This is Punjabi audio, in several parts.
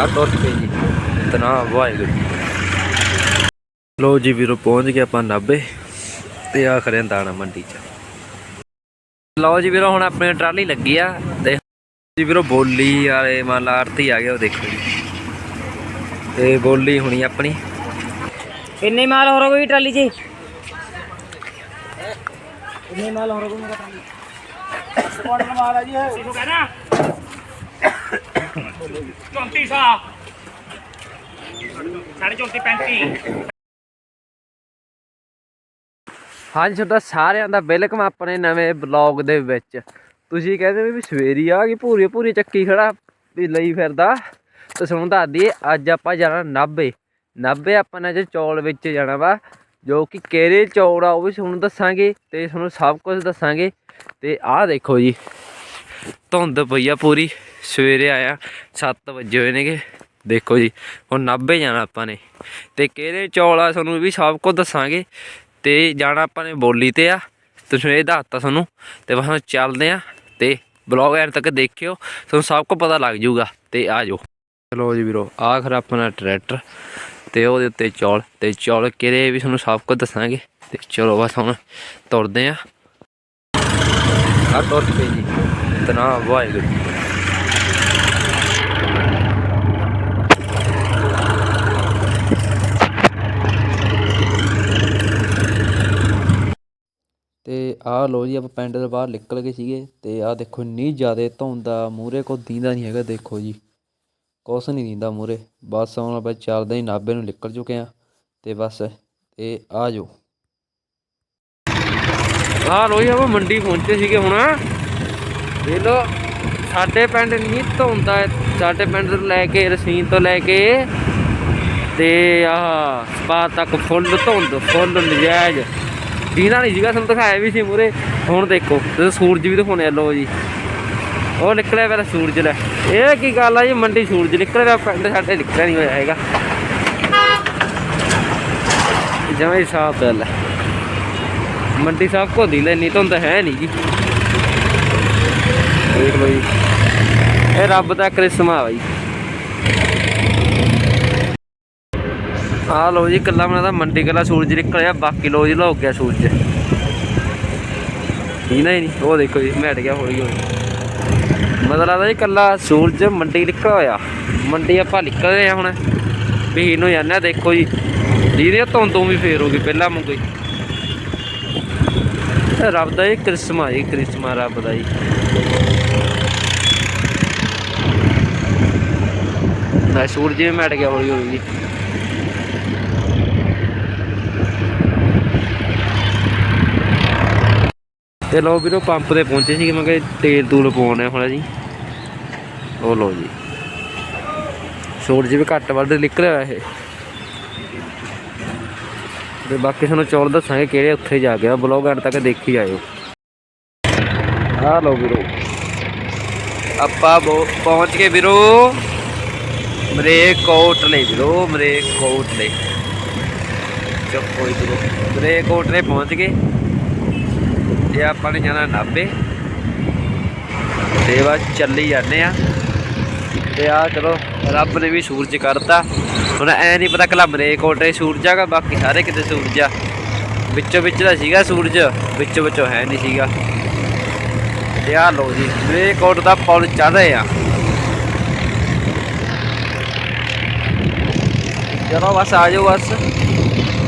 ਆ ਤੁਰ ਪਈ ਜੀ। ਤਨਾ ਵਾਹਿਗੁਰੂ। ਲੋ ਜੀ ਵੀਰੋ ਪਹੁੰਚ ਗਏ ਆਪਾਂ 90 ਤੇ ਆ ਖੜੇ ਹਾਂ ਦਾਣਾ ਮੰਡੀ ਚ। ਲਓ ਜੀ ਵੀਰੋ ਹੁਣ ਆਪਣੀ ਟਰਾਲੀ ਲੱਗੀ ਆ। ਤੇ ਜੀ ਵੀਰੋ ਬੋਲੀ ਵਾਲੇ ਮੰਨ ਲਾ ਆਰਤੀ ਆ ਗਿਆ ਉਹ ਦੇਖੋ ਜੀ। ਤੇ ਬੋਲੀ ਹੋਣੀ ਆਪਣੀ। ਕਿੰਨੇ ਮਾਲ ਹੋ ਰਹਾ ਕੋਈ ਟਰਾਲੀ 'ਚ? ਕਿੰਨੇ ਮਾਲ ਹੋ ਰਹਾ ਕੋਈ ਮੇਰਾ ਟਰਾਲੀ? ਕੋਣ ਮਾਲ ਹੈ ਜੀ ਕਹਿਣਾ। 34 ਸਾ ਸਾਢੇ 34 35 ਹਾਂਜੀ, ਤੁਹਾਡਾ ਸਾਰਿਆਂ ਦਾ ਵੈਲਕਮ ਆਪਣੇ ਨਵੇਂ ਬਲੌਗ ਦੇ ਵਿੱਚ। ਤੁਸੀਂ ਕਹਿੰਦੇ ਵੀ ਸਵੇਰੀ ਆ ਗਈ, ਪੂਰੀ ਪੂਰੀ ਚੱਕੀ ਖੜਾ ਵੀ ਲਈ ਫਿਰਦਾ। ਤੇ ਤੁਹਾਨੂੰ ਦੱਸ ਦਈਏ ਅੱਜ ਆਪਾਂ ਜਾਣਾ 90 90 ਆਪਾਂ ਨੇ ਜੇ ਚੌਲ ਵਿੱਚ ਜਾਣਾ ਵਾ, ਜੋ ਕਿ ਕਿਹੜੇ ਚੌਲ ਆ ਉਹ ਵੀ ਤੁਹਾਨੂੰ ਦੱਸਾਂਗੇ ਤੇ ਤੁਹਾਨੂੰ ਸਭ ਕੁਝ ਦੱਸਾਂਗੇ। ਤੇ ਆਹ ਦੇਖੋ ਜੀ ਧੁੰਦ ਪਈ ਆ ਪੂਰੀ, ਸਵੇਰੇ ਆਇਆ 7 ਵਜੇ ਹੋਏ ਨੇਗੇ। ਦੇਖੋ ਜੀ, ਹੁਣ 90 ਜਾਣਾ ਆਪਾਂ ਨੇ। ਤੇ ਕਿਹੜੇ ਚੌਲ ਆ ਤੁਹਾਨੂੰ ਵੀ ਸਭ ਕੁਝ ਦੱਸਾਂਗੇ। ਤੇ ਜਾਣਾ ਆਪਾਂ ਨੇ ਬੋਲੀ ਤੇ ਆ, ਤੁਸੀਂ ਇਹ ਦੱਸਤਾ ਤੁਹਾਨੂੰ। ਤੇ ਬਸ ਹੁਣ ਚੱਲਦੇ ਆ, ਤੇ ਬਲੌਗ ਐਂਡ ਤੱਕ ਦੇਖਿਓ, ਤੁਹਾਨੂੰ ਸਭ ਕੁਝ ਪਤਾ ਲੱਗ ਜਾਊਗਾ, ਤੇ ਆ ਜਾਓ। ਚਲੋ ਜੀ ਵੀਰੋ ਆਖਰ ਆਪਣਾ ਟਰੈਕਟਰ ਤੇ ਉਹਦੇ ਉੱਤੇ ਚੌਲ, ਤੇ ਚੌਲ ਕਿਹੜੇ ਵੀ ਤੁਹਾਨੂੰ ਸਭ ਕੁਝ ਦੱਸਾਂਗੇ। ਤੇ ਚਲੋ ਬਸ ਹੁਣ ਤੁਰਦੇ ਆ। ਆ ਤੁਰ ਪਈ ਜੀ। ਤਨਾ ਵਾਹਿਗੁਰੂ। ਤੇ ਆਹ ਲੋ ਜੀ ਆਪਾਂ ਪਿੰਡ ਦੇ ਬਾਹਰ ਨਿਕਲ ਗਏ ਸੀਗੇ ਤੇ ਆਹ ਦੇਖੋ ਇੰਨੀ ਜ਼ਿਆਦਾ ਧੁੰਦ ਆ ਮੂਰੇ ਕੋ ਦੀਂਦਾ ਨਹੀਂ ਹੈਗਾ ਦੇਖੋ ਜੀ। ਕੁਛ ਨਹੀਂ ਦੀਂਦਾ ਮੂਰੇ ਬਸ ਹੁਣ ਆਪਾਂ ਚੱਲਦੇ ਹੀ ਨਾਭੇ ਨੂੰ ਨਿਕਲ ਚੁੱਕੇ ਆ ਤੇ ਬਸ ਤੇ ਆ ਜਾਓ। ਆਹ ਲੋ ਜੀ ਆਪਾਂ ਮੰਡੀ ਪਹੁੰਚੇ ਸੀਗੇ ਹੁਣ। ਦੇਖ ਲੋ ਸਾਡੇ ਪਿੰਡ ਨਹੀਂ ਧੋਂਦਾ, ਸਾਡੇ ਪਿੰਡ ਤੋਂ ਲੈ ਕੇ ਰਸੀਨ ਤੋਂ ਲੈ ਕੇ ਤੇ ਆਹ ਸਪਾ ਤੱਕ ਫੁੱਲ ਧੁੰਦ, ਫੁੱਲ ਨਜਾਇਜ਼। ਦੀਨਾ ਨਹੀਂ ਸੀਗਾ, ਸਾਨੂੰ ਦਿਖਾਇਆ ਵੀ ਸੀ ਮੂਰੇ ਹੁਣ ਦੇਖੋ, ਤੇ ਸੂਰਜ ਵੀ ਦਿਖਾਉਣੇ ਆ ਲੋ ਜੀ। ਉਹ ਨਿਕਲਿਆ ਪਿਆ ਸੂਰਜ ਲੈ। ਇਹ ਕੀ ਗੱਲ ਆ ਜੀ, ਮੰਡੀ ਸੂਰਜ ਨਿਕਲਿਆ ਰਿਹਾ ਪਿੰਡ ਸਾਡੇ ਨਿਕਲਿਆ ਨਹੀਂ ਹੋਇਆ ਹੈਗਾ। ਜਮਾਂ ਸਾਫ਼ ਗੱਲ ਹੈ ਮੰਡੀ ਸਾਹਿਬ ਕੋ ਦੀ ਲੈਣੀ ਤੁਹਾਨੂੰ ਤਾਂ ਹੈ ਨਹੀਂ ਜੀ। ਦੇਖ ਲਓ ਜੀ। ਇਹ ਰੱਬ ਦਾ ਕਰਿਸ਼ਮਾ ਬਾਈ। ਆ ਲੋ ਜੀ ਕੱਲਾ ਬਣਾ ਦਾ ਮੰਡੀ ਕੱਲਾ ਸੂਰਜ ਨਿਕਲਿਆ, ਬਾਕੀ ਲੋ ਜੀ ਲੁਕ ਗਿਆ ਸੂਰਜ। ਹੀ ਨਹੀਂ ਉਹ ਦੇਖੋ ਜੀ ਮਿਟ ਗਿਆ, ਹੌਲੀ ਹੌਲੀ। ਮਤਲਬ ਆ ਜੀ ਕੱਲਾ ਸੂਰਜ ਮੰਡੀ ਨਿਕਲ ਹੋਇਆ। ਮੰਡੀ ਆਪਾਂ ਨਿਕਲ ਰਹੇ ਹੁਣ। ਵੀ ਨੂੰ ਜਾਂਦੇ ਆ ਦੇਖੋ ਜੀ। ਜਿਹਦੇ ਧੁੰਦੋਂ ਵੀ ਫੇਰ ਹੋ ਗਈ ਪਹਿਲਾਂ ਵਾਂਗੂ ਰੱਬ ਦਾ ਇਹ ਕ੍ਰਿਸ਼ਮਾ ਜੀ, ਕ੍ਰਿਸ਼ਮਾ ਰੱਬ ਦਾ ਜੀ। ਨਾ ਸੂਰਜ ਵੀ ਮਿਟ ਗਿਆ ਹੌਲੀ ਹੌਲੀ। ਜੀ ਤੇ ਲੋ ਵੀਰੋ, ਪੰਪ ਤੇ ਪਹੁੰਚੇ ਸੀ ਮੈਂ ਕਿਹਾ ਤੇਲ ਤੂਲ ਪਾਉਣੇ ਹੁਣ ਜੀ। ਉਹ ਲੋ ਜੀ। ਸੂਰਜ ਵੀ ਘੱਟ ਵੱਧ ਨਿਕਲਿਆ ਇਹ। ਤੇ ਬਾਕੀ ਤੁਹਾਨੂੰ ਚੌਲ ਦੱਸਾਂਗੇ ਕਿਹੜੇ ਉੱਥੇ ਜਾ ਕੇ ਬਲੌਗ ਐਂਡ ਤੱਕ ਦੇਖੀ ਆਇਓ ਆ ਲੋ ਵੀਰੋ। ਆਪਾਂ ਬੋ- ਪਹੁੰਚ ਗਏ ਵੀਰੋ। ਮਰੇ ਕੋਟਲੇ ਵੀਰੋ ਮਰੇ ਕੋਟਲੇ ਚੁੱਪ ਕੋਈ ਵੀਰੋ। ਮਰੇ ਕੋਟਲੇ ਪਹੁੰਚ ਗਏ। ਤੇ ਆਪਾਂ ਨੇ ਜਾਣਾ ਨਾਭੇ, ਤੇ ਬਸ ਚੱਲੀ ਜਾਂਦੇ ਆ ਤੇ ਆ ਚਲੋ, ਰੱਬ ਨੇ ਵੀ ਸੂਰਜ ਕਰਤਾ। ਹੁਣ ਐ ਨਹੀਂ ਪਤਾ ਕਲਾ ਮਰੇ ਕੋਟੇ ਸੂਰਜ ਆਗਾ ਬਾਕੀ ਸਾਰੇ ਕਿਤੇ ਸੂਰਜ ਆ। ਵਿੱਚੋਂ ਵਿੱਚ ਦਾ ਸੀਗਾ ਸੂਰਜ ਵਿੱਚੋਂ ਵਿੱਚੋਂ ਹੈ ਨਹੀਂ ਸੀਗਾ। ਤੇ ਆ ਲੋ ਜੀ, ਮਰੇ ਦਾ ਪੁਲ ਚੜ੍ਹ ਰਹੇ ਆ। ਚਲੋ ਬਸ ਆ ਜਾਓ ਬਸ।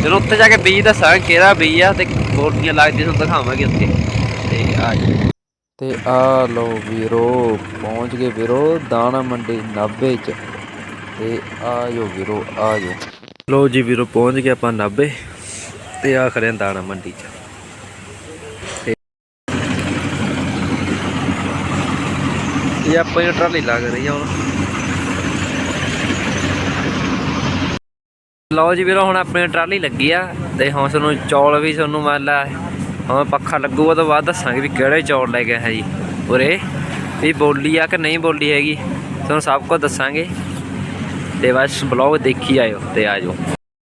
ਜਦੋਂ ਉੱਥੇ ਜਾ ਕੇ ਬੀਜ ਦੱਸਾਂਗੇ ਕਿਹੜਾ ਬੀਜ ਆ ਤੇ ਬੋਲੀਆਂ ਲੱਗਦੀਆਂ ਤੁਹਾਨੂੰ ਦਿਖਾਵਾਂਗੇ ਉੱਥੇ। ਤੇ ਆ ਜਾਓ। ਤੇ ਆ ਲੋ ਵੀਰੋ, ਪਹੁੰਚ ਗਏ ਵੀਰੋ ਦਾਣਾ ਮੰਡੀ 90 ਚ। ਤੇ ਆ ਜਾਓ ਵੀਰੋ, ਆ ਜਾਓ। ਲੋ ਜੀ ਵੀਰੋ, ਪਹੁੰਚ ਗਏ ਆਪਾਂ 90 ਤੇ ਆ ਖੜੇ ਹਾਂ ਦਾਣਾ ਮੰਡੀ ਚ। ਇਹ ਆਪਾਂ ਇਹ ਟਰਾਲੀ ਲੱਗ ਰਹੀ ਆ ਹੁਣ। ਲਓ ਜੀ ਵੀਰੋ, ਹੁਣ ਆਪਣੀ ਟਰਾਲੀ ਲੱਗੀ ਆ ਤੇ ਹੁਣ ਤੁਹਾਨੂੰ ਚੌਲ ਵੀ ਤੁਹਾਨੂੰ ਮੰਨ ਲਾ ਹੁਣ ਪੱਖਾ ਲੱਗੂਗਾ ਤਾਂ ਬਾਅਦ ਦੱਸਾਂਗੇ ਵੀ ਕਿਹੜੇ ਚੌਲ ਲੈ ਕੇ ਹੈ ਜੀ। ਉਰੇ ਵੀ ਬੋਲੀ ਆ ਕਿ ਨਹੀਂ ਬੋਲੀ ਹੈਗੀ, ਤੁਹਾਨੂੰ ਸਭ ਕੁਝ ਦੱਸਾਂਗੇ। ਤੇ ਬਸ ਬਲੌਗ ਦੇਖੀ ਆਇਓ ਤੇ ਆ ਜਾਓ।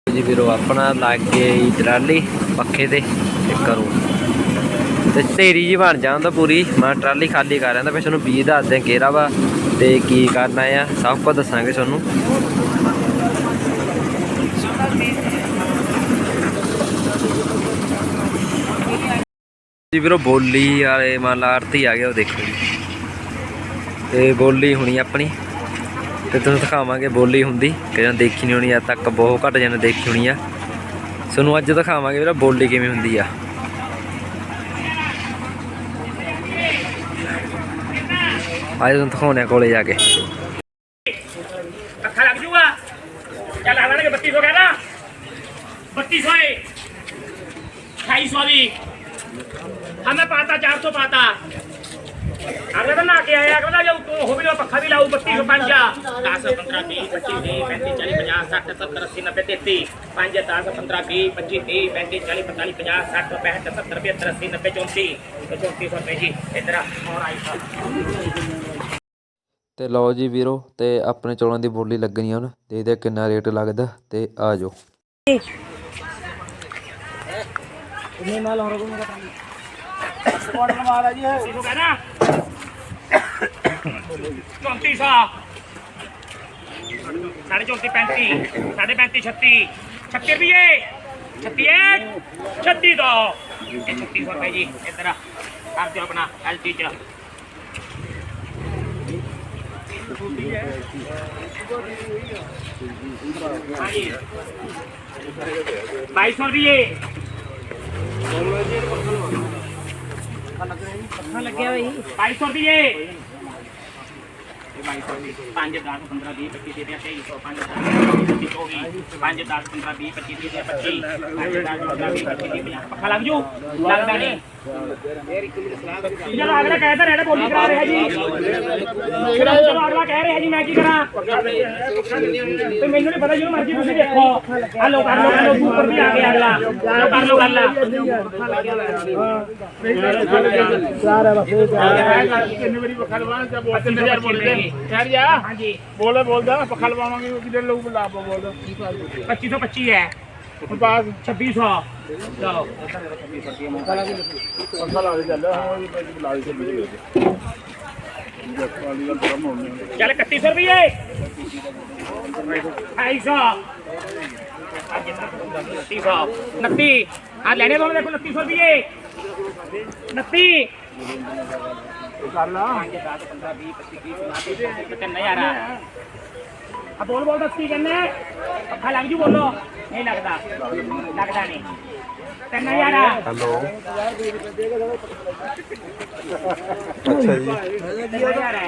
ਜੀ ਵੀਰੋ, ਆਪਣਾ ਲੱਗ ਗਈ ਟਰਾਲੀ ਪੱਖੇ ਤੇ ਕਰੋ ਤੇ ਢੇਰੀ ਜੀ ਬਣ ਜਾਂਦਾ ਪੂਰੀ। ਮੈਂ ਟਰਾਲੀ ਖਾਲੀ ਕਰ ਰਿਹਾ ਤਾਂ ਫਿਰ ਤੁਹਾਨੂੰ ਬੀਜ ਦੱਸਦੇ ਕਿਹੜਾ ਵਾ ਤੇ ਕੀ ਕਰਨਾ ਆ। ਸਭ ਕੁਝ ਦੱਸਾਂਗੇ ਤੁਹਾਨੂੰ। ਜੀ ਵੀਰੋ, ਬੋਲੀ ਵਾਲੇ ਮੰਨ ਲਾ ਆਰਤੀ ਆ ਗਿਆ ਉਹ ਦੇਖੋ ਜੀ। ਤੇ ਬੋਲੀ ਹੋਣੀ ਆਪਣੀ। ਤੇ ਤੁਹਾਨੂੰ ਦਿਖਾਵਾਂਗੇ ਬੋਲੀ ਹੁੰਦੀ। ਕਿਹਨਾਂ ਦੇਖੀ ਨਹੀਂ ਹੋਣੀ, ਅੱਜ ਤੱਕ ਬਹੁਤ ਘੱਟ ਜਣੇ ਦੇਖੀ ਹੋਣੀ ਆ। ਤੁਹਾਨੂੰ ਅੱਜ ਦਿਖਾਵਾਂਗੇ ਵੀਰਾ, ਬੋਲੀ ਕਿਵੇਂ ਹੁੰਦੀ ਆ। ਅੱਜ ਤੁਹਾਨੂੰ ਦਿਖਾਉਣੇ ਆ ਕੋਲੇ ਜਾ ਕੇ ਅੱਖਾਂ ਲੱਗ ਅਗਲਾ ਤਾਂ ਨਾ ਕੇ ਆਇਆ ਅਗਲਾ ਜਾਊ ਤੂੰ ਹੋ ਵੀ ਲਾ ਪੱਖਾ ਵੀ ਲਾਊ 32 5 10 15 20 25 30 35 40 50 60 70 80 90 95 10 15 20 25 30 35 40 50 60 65 70 80 90 94 34 ਰੁਪਏ ਜੀ ਇਧਰ ਹੋਰ ਆਈ ਸਰ ਤੇ ਲਓ ਜੀ ਵੀਰੋ ਤੇ ਆਪਣੇ ਚੌਲਾਂ ਦੀ ਬੋਲੀ ਲੱਗਣੀ ਹੁਣ ਦੇਖਦੇ ਕਿੰਨਾ ਰੇਟ ਲੱਗਦਾ ਤੇ ਆ ਜਾਓ। ਕਿੰਨੇ ਮਾਲ ਹੋਰ ਕੋ ਮੇਰਾ ਪਾਣੀ? ਸਪੋਰਟ ਮਾਲ ਆ ਜੀ 600 ਕਹਿੰਦਾ 34 ਸਾ। ਸਾਢੇ 34 35 ਸਾਢੇ 35 36 36 ਰੁਪਏ 36 36 ਦੋ। ਇਹ 36 ਰੁਪਏ ਜੀ, ਇਧਰ ਕਰ ਦਿਓ ਆਪਣਾ ਐਲਟੀ ਚ। ਬਾਈ ਸੌ ਰੁਪਏ ਲੱਗਿਆ ਹੋਈ 250 ਰੁਪਏ ਇਹ 250 5 10 15 20 25 ਦੇ 2300 5 10 5 10 15 20 25 ਦੇ 25 5 10 15 20 25 ਦੇ 50 ਪੱਖਾ ਲੱਗ ਜੂ? ਲੱਗਦਾ ਨਹੀਂ। ਜਦੋਂ ਅਗਲਾ ਕਹਿੰਦਾ ਰਹਿਣਾ ਬੋਲੀ ਕਰਾ ਰਿਹਾ ਜੀ। ਜਦੋਂ ਅਗਲਾ ਕਹਿ ਰਿਹਾ ਜੀ, ਮੈਂ ਕੀ ਕਰਾਂ? ਤੇ ਮੈਨੂੰ ਨਹੀਂ ਪਤਾ ਜਿਹਨੂੰ ਮਰਜ਼ੀ ਤੁਸੀਂ ਦੇਖੋ। ਹਲੋ, ਕਰ ਲੋ ਕਰ ਲੋ ਉੱਪਰ ਵੀ ਆ ਗਿਆ ਅਗਲਾ। ਚਲੋ, ਕਰ ਲੋ ਗੱਲ। ਕਿੰਨੇ ਵਾਰੀ ਪੱਖਾ ਜਾਂ ਬੋਲ 3000 ਬੋਲਦੇ ਠਹਿਰ ਜਾ ਹਾਂਜੀ ਬੋਲੇ ਬੋਲਦਾ ਪੱਖਾ ਲਵਾਵਾਂਗੇ ਕਿਤੇ ਲੋਕ ਲਾਭ ਬੋਲਦਾ 2525 ਹੈ। ਹੁਣ ਪਾਸ 2600 ਚਲੋ ਪੱਖਾ ਲਾ ਦੇ ਚੱਲ ਹੁਣ ਪੈਸੇ ਬੁਲਾ ਦੇ ਚੱਲ ਜੀ ਵਾਲੀ ਗੱਲ ਬਰਮ ਹੋਣੀ ਚੱਲ 3100 ਰੁਪਏ 250 29 ਆ ਲੈਣੇ ਦੋਨੋਂ ਦੇਖੋ 2900 ਰੁਪਏ 29 ਕਰ ਲਾ 10 15 20 25 30 40 ਹਜ਼ਾਰ ਆ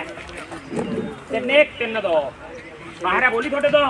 ਬੋਲ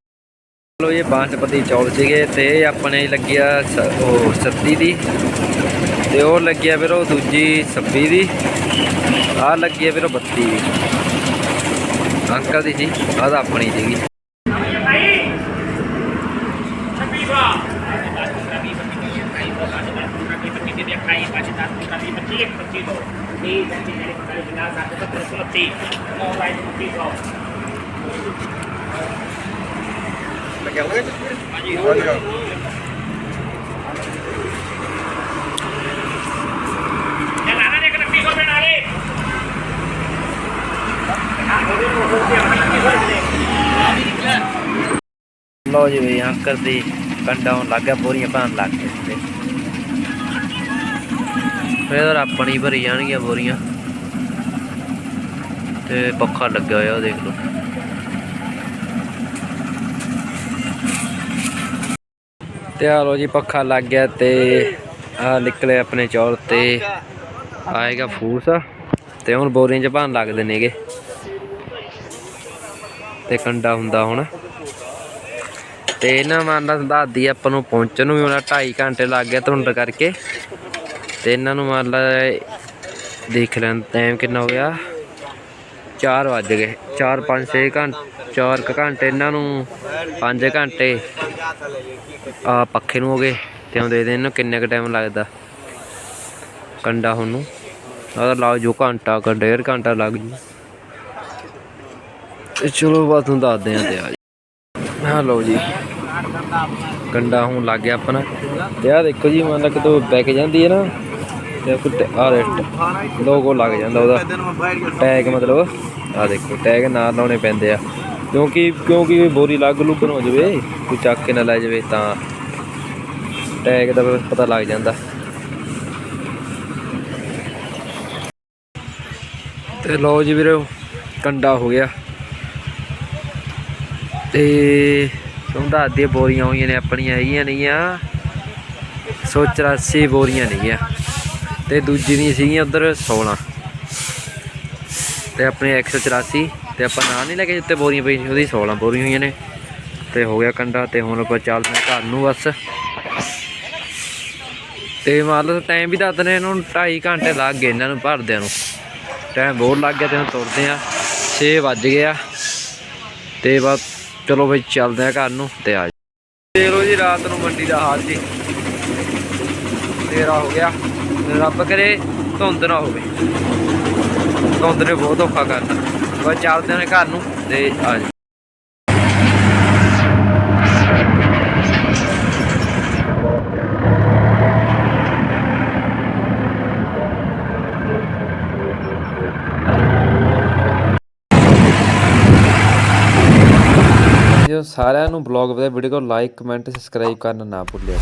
ਲੋ ਇਹ ਬਾਸਮਤੀ ਚੌਲ ਸੀਗੇ ਤੇ ਆਪਣੇ ਲੱਗਿਆ ਉਹ 37 ਦੀ ਤੇ ਉਹ ਲੱਗਿਆ ਫਿਰ ਉਹ ਦੂਜੀ 26 ਦੀ, ਆ ਲੱਗੀ ਆ ਵੀਰੋ 32 ਦੀ। ਅੰਕਲ ਦੀ ਸੀ ਆਹ ਤਾਂ ਆਪਣੀ ਸੀਗੀ। ਲੋ ਜੀ ਵੀ ਅੰਕਲ ਦੀ ਕੰਡਾ ਹੋਣ ਲੱਗ ਗਿਆ ਬੋਰੀਆਂ ਪਾਣ ਲੱਗ ਗਏ ਤੇ ਫਿਰ ਆਪਣੀ ਭਰੀ ਜਾਣਗੀਆਂ ਬੋਰੀਆਂ। ਤੇ ਪੱਖਾ ਲੱਗਿਆ ਹੋਇਆ ਉਹ ਦੇਖ ਲਓ। ਤੇ ਆ ਲੋ ਜੀ, ਪੱਖਾ ਲੱਗ ਗਿਆ ਤੇ ਆ ਨਿਕਲੇ ਆਪਣੇ ਚੌਲ ਤੇ ਆਏਗਾ ਫੂਸ ਤੇ ਹੁਣ ਬੋਰੀਆਂ ਚ ਭਾਣ ਲੱਗਦੇ ਨੇਗੇ। ਤੇ ਕੰਡਾ ਹੁੰਦਾ ਹੁਣ। ਤੇ ਇਹਨਾਂ ਮੰਨ ਲਾ ਦੱਸਦੀ ਆਪਾਂ ਨੂੰ ਪਹੁੰਚਣ ਨੂੰ ਵੀ ਉਹਨਾਂ 2.5 ਘੰਟੇ ਲੱਗ ਗਿਆ ਧੁੰਦ ਕਰਕੇ। ਤੇ ਇਹਨਾਂ ਨੂੰ ਮੰਨ ਲਾ ਦੇਖ ਲੈਣ ਟਾਈਮ ਕਿੰਨਾ ਹੋ ਗਿਆ? 4 ਵੱਜ ਗਏ 4 5 6 ਘੰਟੇ 4 ਘੰਟੇ ਇਹਨਾਂ ਨੂੰ 5 ਘੰਟੇ। ਆ ਪੱਖੇ ਨੂੰ ਹੋ ਗਏ ਤੇ ਹੁਣ ਦੇ ਇਹਨੂੰ ਕਿੰਨੇ ਕ ਟਾਈਮ ਲੱਗਦਾ? ਕੰਡਾ ਹੁਣ ਨੂੰ। ਆਦਾ ਲਾ ਜੋ ਘੰਟਾ ਕ ਡੇਢ ਘੰਟਾ ਲੱਗ ਜੂ। ਤੇ ਚਲੋ ਬਾਤ ਤੁਹਾਨੂੰ ਦੱਸਦੇ ਆ ਤੇ ਆ ਜੀ ਜੀ। ਕੰਡਾ ਹੁਣ ਲੱਗ ਗਿਆ ਆਪਣਾ। ਤੇ ਆ ਦੇਖੋ ਜੀ, ਮੰਨ ਲਾ ਕਿਤੋਂ ਬੈਕ ਜਾਂਦੀ ਹੈ ਨਾ, ਤੇ ਕੁੱਤੇ ਆ ਰੈਟ ਲੋਗੋ ਲੱਗ ਜਾਂਦਾ ਉਹਦਾ। ਟੈਗ ਮਤਲਬ ਆ ਦੇਖੋ ਟੈਗ ਨਾਲ ਲਾਉਣੇ ਪੈਂਦੇ ਆ। ਕਿਉਂਕਿ ਕਿਉਂਕਿ ਬੋਰੀ ਲੱਗ ਲੁੱਗਣ ਹੋ ਜਾਵੇ, ਕੋਈ ਚੱਕ ਕੇ ਨਾ ਲੈ ਜਾਵੇ ਤਾਂ ਟੈਗ ਦਾ ਪਤਾ ਲੱਗ ਜਾਂਦਾ। ਤੇ ਲਓ ਜੀ ਵੀਰੋ, ਕੰਡਾ ਹੋ ਗਿਆ। ਤੇ ਤੁਹਾਨੂੰ ਦੱਸ ਦਈਏ, ਬੋਰੀਆਂ ਹੋਈਆਂ ਨੇ, ਆਪਣੀਆਂ ਹੈਗੀਆਂ ਨਹੀਂਆਂ 184 ਬੋਰੀਆਂ ਨੇਗੀਆਂ। ਤੇ ਦੂਜੀ ਦੀਆਂ ਸੀਗੀਆਂ ਉਧਰ 16 ਤੇ ਆਪਣੇ 184 ਤੇ ਆਪਾਂ ਨਾਂ ਨਹੀਂ ਲੈ ਕੇ ਉੱਤੇ ਬੋਰੀਆਂ ਪਈ ਸੀ, ਉਹਦੀ 16 ਬੋਰੀਆਂ ਹੋਈਆਂ ਨੇ। ਤੇ ਹੋ ਗਿਆ ਕੰਡਾ, ਤੇ ਹੁਣ ਆਪਾਂ ਚੱਲਦੇ ਹਾਂ ਘਰ ਨੂੰ ਬਸ। ਤੇ ਮੰਨ ਲਓ ਟਾਈਮ ਵੀ ਦੱਸ ਦਿੰਦੇ ਇਹਨਾਂ ਨੂੰ 2.5 ਘੰਟੇ ਲੱਗ ਗਏ ਇਹਨਾਂ ਨੂੰ ਭਰਦਿਆਂ ਨੂੰ। ਟਾਈਮ ਬਹੁਤ ਲੱਗ ਗਿਆ ਤੇ ਹੁਣ ਤੁਰਦੇ ਆ 6 ਵੱਜ ਗਿਆ ਤੇ ਬਸ ਚਲੋ ਬਈ ਚੱਲਦੇ ਆ ਘਰ ਨੂੰ ਤੇ ਆ ਦੇਖ ਲਓ ਜੀ, ਰਾਤ ਨੂੰ ਮੰਡੀ ਦਾ ਹਾਲ ਜੀ। ਤੇਰਾ ਹੋ ਗਿਆ। ਰੱਬ ਕਰੇ ਧੁੰਦ ਨਾ ਹੋਵੇ। ਧੁੰਦ ਨੇ ਬਹੁਤ ਔਖਾ ਕਰਤਾ। ਬਸ ਚੱਲਦੇ ਨੇ ਘਰ ਨੂੰ ਤੇ ਆ ਜਾ ਸਾਰਿਆਂ ਨੂੰ ਬਲੌਗ ਵਧੀਆ ਵੀਡੀਓ ਨੂੰ ਲਾਈਕ ਕਮੈਂਟ ਸਬਸਕ੍ਰਾਈਬ ਕਰਨਾ ਨਾ ਭੁੱਲਿਓ।